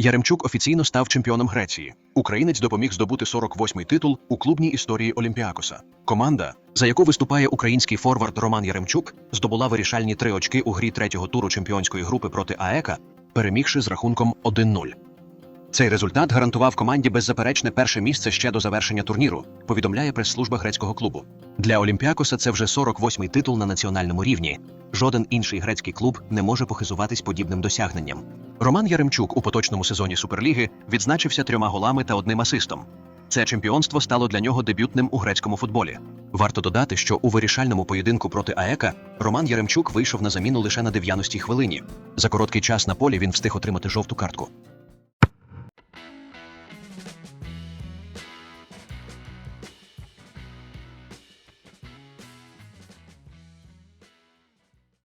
Яремчук офіційно став чемпіоном Греції. Українець допоміг здобути 48-й титул у клубній історії Олімпіакоса. Команда, за яку виступає український форвард Роман Яремчук, здобула вирішальні три очки у грі третього туру чемпіонської групи проти АЕКа, перемігши з рахунком 1-0. Цей результат гарантував команді беззаперечне перше місце ще до завершення турніру, повідомляє прес-служба грецького клубу. Для Олімпіакоса це вже 48-й титул на національному рівні. Жоден інший грецький клуб не може похизуватись подібним досягненням. Роман Яремчук у поточному сезоні Суперліги відзначився трьома голами та одним асистом. Це чемпіонство стало для нього дебютним у грецькому футболі. Варто додати, що у вирішальному поєдинку проти АЕКа Роман Яремчук вийшов на заміну лише на 90-й хвилині. За короткий час на полі він встиг отримати жовту картку.